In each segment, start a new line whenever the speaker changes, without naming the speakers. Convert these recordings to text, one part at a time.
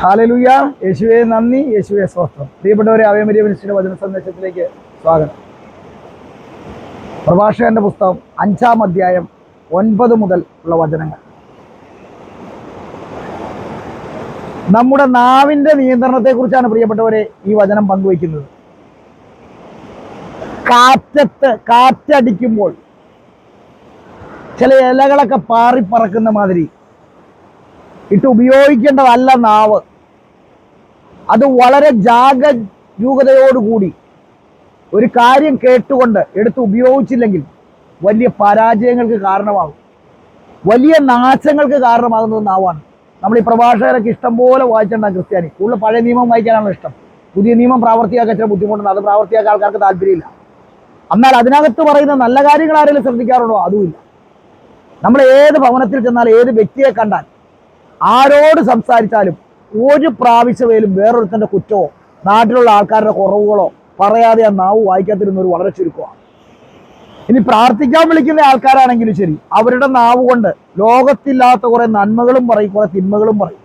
ഹാലലുയ. യേശുവെ നന്ദി. യേശുവെ സ്വസ്ഥം പ്രിയപ്പെട്ടവരെ അവയമരിയ മനുഷ്യന്റെ വചന സന്ദേശത്തിലേക്ക് സ്വാഗതം. പ്രഭാഷകന്റെ പുസ്തകം അഞ്ചാം അധ്യായം ഒൻപത് മുതൽ ഉള്ള വചനങ്ങൾ. നമ്മുടെ നാവിന്റെ നിയന്ത്രണത്തെക്കുറിച്ചാണ് പ്രിയപ്പെട്ടവരെ ഈ വചനം പങ്കുവയ്ക്കുന്നത്. കാറ്റത്ത് കാറ്റടിക്കുമ്പോൾ ചില ഇലകളൊക്കെ പാറിപ്പറക്കുന്ന മാതിരി ഇട്ട് ഉപയോഗിക്കേണ്ടതല്ല നാവ്. അത് വളരെ ജാഗരൂകതയോടുകൂടി ഒരു കാര്യം കേട്ടുകൊണ്ട് എടുത്ത് ഉപയോഗിച്ചില്ലെങ്കിൽ വലിയ പരാജയങ്ങൾക്ക് കാരണമാകും. വലിയ നാശങ്ങൾക്ക് കാരണമാകുന്നത് നാവാണ്. നമ്മൾ ഈ പ്രഭാഷകരൊക്കെ ഇഷ്ടം പോലെ വായിച്ചിട്ടുണ്ടാകും ക്രിസ്ത്യാനി. കൂടുതൽ പഴയ നിയമം വായിക്കാനാണ് ഇഷ്ടം. പുതിയ നിയമം പ്രാവർത്തിയാക്കാൻ ചില ബുദ്ധിമുട്ടുണ്ട്. അത് പ്രാവർത്തിയാക്കാൻ ആൾക്കാർക്ക് താല്പര്യമില്ല. എന്നാൽ അതിനകത്ത് പറയുന്ന നല്ല കാര്യങ്ങൾ ആരെങ്കിലും ശ്രദ്ധിക്കാറുണ്ടോ? അതുമില്ല. നമ്മൾ ഏത് ഭവനത്തിൽ ചെന്നാൽ ഏത് വ്യക്തിയെ കണ്ടാൽ ആരോട് സംസാരിച്ചാലും ഒരു പ്രാവശ്യമേലും വേറൊരുത്തന്റെ കുറ്റമോ നാട്ടിലുള്ള ആൾക്കാരുടെ കുറവുകളോ പറയാതെ ആ നാവ് ഒരു വളരെ ചുരുക്കമാണ്. ഇനി പ്രാർത്ഥിക്കാൻ വിളിക്കുന്ന ആൾക്കാരാണെങ്കിലും ശരി അവരുടെ നാവ് കൊണ്ട് ലോകത്തില്ലാത്ത കുറേ നന്മകളും പറയും കുറെ തിന്മകളും പറയും.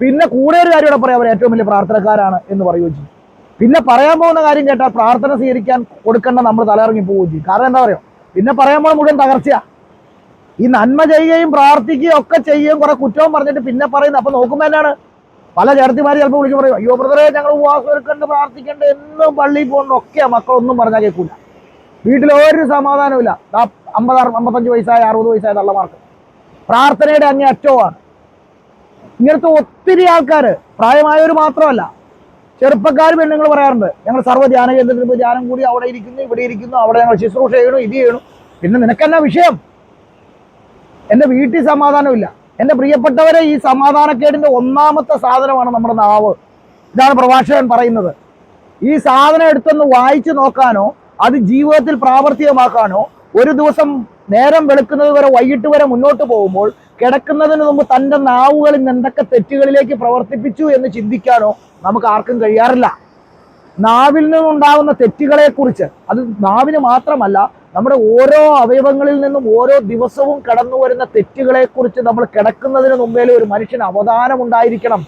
പിന്നെ കൂടെ ഒരു കാര്യം ഇവിടെ പറയാം അവർ ഏറ്റവും വലിയ പ്രാർത്ഥനക്കാരാണ് എന്ന് പറയുകയും ചെയ്യും. പിന്നെ പറയാൻ പോകുന്ന കാര്യം കേട്ടാൽ പ്രാർത്ഥന സ്വീകരിക്കാൻ കൊടുക്കേണ്ട നമ്മൾ തലയിറങ്ങി പോവുകയും ചെയ്യും. കാരണം എന്താ പറയുക? പിന്നെ പറയാൻ പോകുന്ന മുഴുവൻ തകർച്ചയാ. ഈ നന്മ ചെയ്യുകയും പ്രാർത്ഥിക്കുകയും ഒക്കെ ചെയ്യുകയും കുറെ കുറ്റവും പറഞ്ഞിട്ട് പിന്നെ പറയുന്നത് അപ്പൊ നോക്കുമ്പോൾ എന്നാണ്? പല ചേർത്തിമാർ ചിലപ്പോൾ വിളിച്ച് പറയും അയ്യോ ബ്രദറെ ഞങ്ങൾ ഉപവാസം എടുക്കണ്ട് പ്രാർത്ഥിക്കണ്ട്. എന്നും പള്ളിയിൽ പോകണം ഒക്കെയാ മക്കളൊന്നും പറഞ്ഞാൽ കേൾക്കൂല വീട്ടിൽ ഒരു സമാധാനമില്ല അമ്പത് അമ്പത്തഞ്ച് വയസ്സായ അറുപത് വയസ്സായ തള്ളമാർക്ക് പ്രാർത്ഥനയുടെ അങ്ങേ അറ്റവുമാണ്. ഇങ്ങനത്തെ ഒത്തിരി ആൾക്കാർ പ്രായമായവർ മാത്രമല്ല ചെറുപ്പക്കാർ പെണ്ണുങ്ങൾ പറയാറുണ്ട് ഞങ്ങൾ സർവ ധ്യാന കേന്ദ്രത്തിൽ ധ്യാനം കൂടി അവിടെ ഇരിക്കുന്നു ഇവിടെ ഇരിക്കുന്നു അവിടെ ഞങ്ങൾ ശുശ്രൂഷ ചെയ്യണു ഇത് ചെയ്യണു. പിന്നെ നിനക്കെന്നാ വിഷയം? എന്റെ വീട്ടിൽ സമാധാനമില്ല. എന്റെ പ്രിയപ്പെട്ടവരെ ഈ സമാധാനക്കേടിന്റെ ഒന്നാമത്തെ സാധനമാണ് നമ്മുടെ നാവ്. ഇതാണ് പ്രഭാഷകൻ പറയുന്നത്. ഈ സാധനം എടുത്തൊന്ന് വായിച്ചു നോക്കാനോ അത് ജീവിതത്തിൽ പ്രാവർത്തികമാക്കാനോ ഒരു ദിവസം നേരം വെളുക്കുന്നത് വരെ വൈകിട്ട് വരെ മുന്നോട്ട് പോകുമ്പോൾ കിടക്കുന്നതിന് മുമ്പ് തന്റെ നാവുകളിൽ എന്തൊക്കെ തെറ്റുകളിലേക്ക് പ്രവർത്തിപ്പിച്ചു എന്ന് ചിന്തിക്കാനോ നമുക്ക് ആർക്കും കഴിയാറില്ല. നാവിൽ നിന്നുണ്ടാകുന്ന തെറ്റുകളെ കുറിച്ച് അത് നാവിന് മാത്രമല്ല നമ്മുടെ ഓരോ അവയവങ്ങളിൽ നിന്നും ഓരോ ദിവസവും കടന്നു വരുന്ന തെറ്റുകളെ കുറിച്ച് നമ്മൾ കിടക്കുന്നതിന് മുമ്പേ ഒരു മനുഷ്യന് അവധാനം ഉണ്ടായിരിക്കണം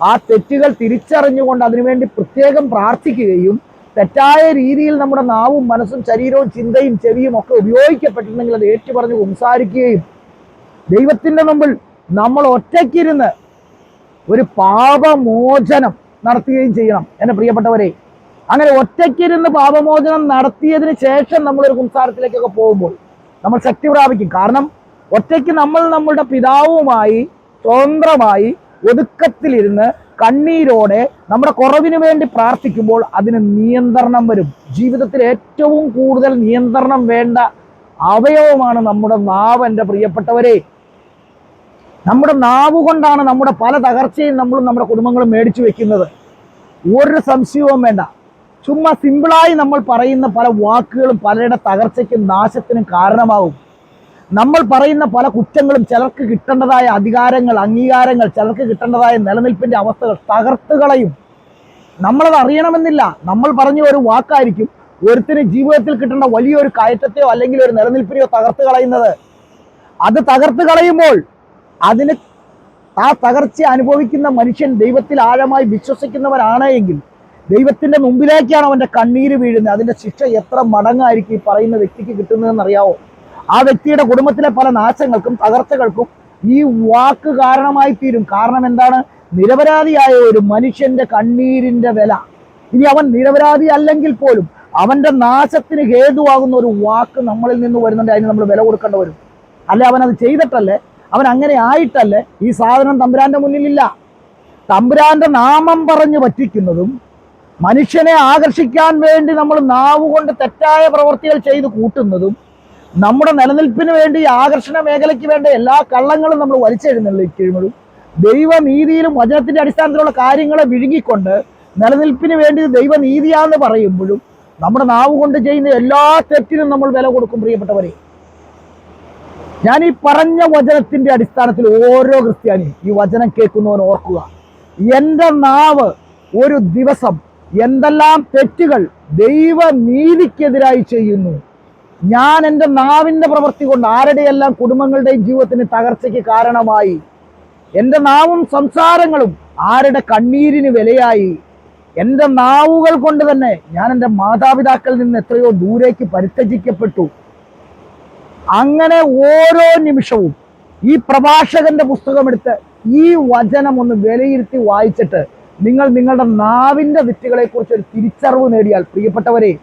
ആ തെറ്റുകൾ തിരിച്ചറിഞ്ഞുകൊണ്ട് അതിനുവേണ്ടി പ്രത്യേകം പ്രാർത്ഥിക്കുകയും തെറ്റായ രീതിയിൽ നമ്മുടെ നാവും മനസ്സും ശരീരവും ചിന്തയും ചെവിയും ഒക്കെ ഉപയോഗിക്കപ്പെട്ടിട്ടുണ്ടെങ്കിൽ അത് ഏറ്റുപറഞ്ഞ് സംസാരിക്കുകയും ദൈവത്തിന്റെ മുമ്പിൽ നമ്മൾ ഒറ്റയ്ക്കിരുന്ന് ഒരു പാപമോചനം നടത്തുകയും ചെയ്യണം. എന്റെ പ്രിയപ്പെട്ടവരെ അങ്ങനെ ഒറ്റയ്ക്കിരുന്ന് പാപമോചനം നടത്തിയതിന് ശേഷം നമ്മൾ ഒരു സംസാരത്തിലേക്കൊക്കെ പോകുമ്പോൾ നമ്മൾ ശക്തി പ്രാപിക്കും. കാരണം ഒറ്റയ്ക്ക് നമ്മൾ നമ്മളുടെ പിതാവുമായി സ്വതന്ത്രമായി ഒതുക്കത്തിലിരുന്ന് കണ്ണീരോടെ നമ്മുടെ കുറവിന് വേണ്ടി പ്രാർത്ഥിക്കുമ്പോൾ അതിന് നിയന്ത്രണം വരും. ജീവിതത്തിൽ ഏറ്റവും കൂടുതൽ നിയന്ത്രണം വേണ്ട അവയവമാണ് നമ്മുടെ നാവ് എന്റെ പ്രിയപ്പെട്ടവരെ. നമ്മുടെ നാവ് കൊണ്ടാണ് നമ്മുടെ പല തകർച്ചയും നമ്മളും നമ്മുടെ കുടുംബങ്ങളും മേടിച്ചു വെക്കുന്നത്. ഒരു സംശയവും വേണ്ട. ചുമ്മാ സിമ്പിളായി നമ്മൾ പറയുന്ന പല വാക്കുകളും പലരുടെ തകർച്ചയ്ക്കും നാശത്തിനും കാരണമാകും നമ്മൾ പറയുന്ന പല കുറ്റങ്ങളും ചിലർക്ക് കിട്ടേണ്ടതായ അധികാരങ്ങൾ അംഗീകാരങ്ങൾ ചിലർക്ക് കിട്ടേണ്ടതായ നിലനിൽപ്പിന്റെ അവസ്ഥകൾ തകർത്തുകളയും നമ്മളത് അറിയണമെന്നില്ല. നമ്മൾ പറഞ്ഞ ഒരു വാക്കായിരിക്കും ഒരുത്തിന് ജീവിതത്തിൽ കിട്ടേണ്ട വലിയൊരു കയറ്റത്തെയോ അല്ലെങ്കിൽ ഒരു നിലനിൽപ്പിനെയോ തകർത്ത് കളയുന്നത്. അത് തകർത്ത് കളയുമ്പോൾ അതിന് ആ തകർച്ച അനുഭവിക്കുന്ന മനുഷ്യൻ ദൈവത്തിൽ ആഴമായി വിശ്വസിക്കുന്നവരാണ് എങ്കിൽ ദൈവത്തിന്റെ മുമ്പിലേക്കാണ് അവന്റെ കണ്ണീര് വീഴുന്നത്. അതിന്റെ ശിക്ഷ എത്ര മടങ്ങായിരിക്കും ഈ പറയുന്ന വ്യക്തിക്ക് കിട്ടുന്നതെന്ന് അറിയാവോ ആ വ്യക്തിയുടെ കുടുംബത്തിലെ പല നാശങ്ങൾക്കും തകർച്ചകൾക്കും ഈ വാക്ക് കാരണമായി തീരും. കാരണം എന്താണ്? നിരപരാധിയായ ഒരു മനുഷ്യന്റെ കണ്ണീരിന്റെ വില. ഇനി അവൻ നിരപരാധി അല്ലെങ്കിൽ പോലും അവന്റെ നാശത്തിന് ഹേതുവാകുന്ന ഒരു വാക്ക് നമ്മളിൽ നിന്ന് വരുന്നുണ്ട്. അതിന് നമ്മൾ വില കൊടുക്കേണ്ടി വരും. അല്ലെ അവൻ അത് ചെയ്തിട്ടല്ലേ? അവൻ അങ്ങനെ ആയിട്ടല്ലേ ഈ സാധനം തമ്പുരാന്റെ മുന്നിലില്ല? തമ്പുരാന്റെ നാമം പറഞ്ഞു പറ്റിക്കുന്നതും മനുഷ്യനെ ആകർഷിക്കാൻ വേണ്ടി നമ്മൾ നാവ് കൊണ്ട് തെറ്റായ പ്രവൃത്തികൾ ചെയ്ത് കൂട്ടുന്നതും നമ്മുടെ നിലനിൽപ്പിന് വേണ്ടി ആകർഷണ മേഖലയ്ക്ക് വേണ്ട എല്ലാ കള്ളങ്ങളും നമ്മൾ വലിച്ചെഴുന്നള്ളിക്കുമ്പോഴും ദൈവനീതിയിലും വചനത്തിന്റെ അടിസ്ഥാനത്തിലുള്ള കാര്യങ്ങളെ വിഴുങ്ങിക്കൊണ്ട് നിലനിൽപ്പിന് വേണ്ടി ദൈവനീതിയാന്ന് പറയുമ്പോഴും നമ്മുടെ നാവ് കൊണ്ട് ചെയ്യുന്ന എല്ലാ തെറ്റിനും നമ്മൾ വില കൊടുക്കും പ്രിയപ്പെട്ടവരെ. ഞാൻ ഈ പറഞ്ഞ വചനത്തിന്റെ അടിസ്ഥാനത്തിൽ ഓരോ ക്രിസ്ത്യാനിയും ഈ വചനം കേൾക്കുന്നവൻ ഓർക്കുക. എന്റെ നാവ് ഒരു ദിവസം എന്തെല്ലാം തെറ്റുകൾ ദൈവനീതിക്കെതിരായി ചെയ്യുന്നു? ഞാൻ എന്റെ നാവിന്റെ പ്രവൃത്തി കൊണ്ട് ആരുടെയെല്ലാം കുടുംബങ്ങളുടെയും ജീവിതത്തിന് തകർച്ചയ്ക്ക് കാരണമായി? എന്റെ നാവും സംസാരങ്ങളും ആരുടെ കണ്ണീരിന് വിലയായി? എന്റെ നാവുകൾ കൊണ്ട് തന്നെ ഞാൻ എന്റെ മാതാപിതാക്കളിൽ നിന്ന് എത്രയോ ദൂരേക്ക് പരിത്യജിക്കപ്പെട്ടു. അങ്ങനെ ഓരോ നിമിഷവും ഈ പ്രഭാഷകന്റെ പുസ്തകമെടുത്ത് ഈ വചനം ഒന്ന് വിലയിരുത്തി വായിച്ചിട്ട് നിങ്ങൾ നിങ്ങളുടെ നാവിന്റെ തെറ്റുകളെ കുറിച്ച് ഒരു തിരിച്ചറിവ് നേടിയാൽ പ്രിയപ്പെട്ടവരെ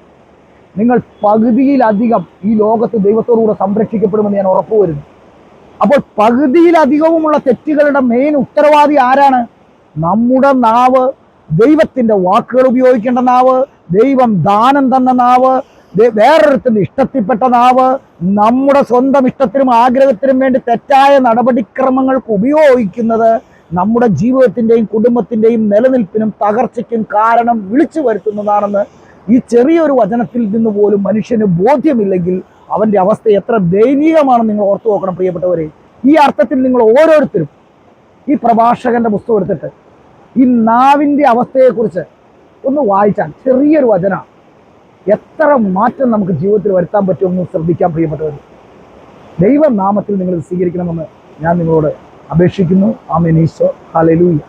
നിങ്ങൾ പകുതിയിലധികം ഈ ലോകത്ത് ദൈവത്തോടുകൂടെ സംരക്ഷിക്കപ്പെടുമെന്ന് ഞാൻ ഉറപ്പുവരുന്നു. അപ്പോൾ പകുതിയിലധികവുമുള്ള തെറ്റുകളുടെ മെയിൻ ഉത്തരവാദി ആരാണ്? നമ്മുടെ നാവ് ദൈവത്തിന്റെ വാക്കുകൾ ഉപയോഗിക്കേണ്ട നാവ് ദൈവം ദാനം തന്ന നാവ് വേറൊരുത്തിന്റെ ഇഷ്ടത്തിൽപ്പെട്ട നാവ് നമ്മുടെ സ്വന്തം ഇഷ്ടത്തിനും ആഗ്രഹത്തിനും വേണ്ടി തെറ്റായ നടപടിക്രമങ്ങൾക്ക് ഉപയോഗിക്കുന്നത് നമ്മുടെ ജീവിതത്തിന്റെയും കുടുംബത്തിന്റെയും നിലനിൽപ്പിനും തകർച്ചയ്ക്കും കാരണം വിളിച്ചു വരുത്തുന്നതാണെന്ന് ഈ ചെറിയൊരു വചനത്തിൽ നിന്ന് പോലും മനുഷ്യന് ബോധ്യമില്ലെങ്കിൽ അവന്റെ അവസ്ഥ എത്ര ദയനീയമാണെന്ന് നിങ്ങൾ ഓർത്തു നോക്കണം പ്രിയപ്പെട്ടവരെ. ഈ അർത്ഥത്തിൽ നിങ്ങൾ ഓരോരുത്തരും ഈ പ്രഭാഷകന്റെ പുസ്തകം എടുത്തിട്ട് ഈ നാവിന്റെ അവസ്ഥയെക്കുറിച്ച് ഒന്ന് വായിച്ചാൽ ചെറിയൊരു വചന എത്ര മാറ്റം നമുക്ക് ജീവിതത്തിൽ വരുത്താൻ പറ്റുമെന്ന് ശ്രദ്ധിക്കാൻ പ്രിയപ്പെട്ടവർ ദൈവനാമത്തിൽ നിങ്ങൾ സ്വീകരിക്കണമെന്ന് ഞാൻ നിങ്ങളോട് അപേക്ഷിക്കുന്നു. ആമേൻ. ഈശോ. ഹാലലൂയ്യ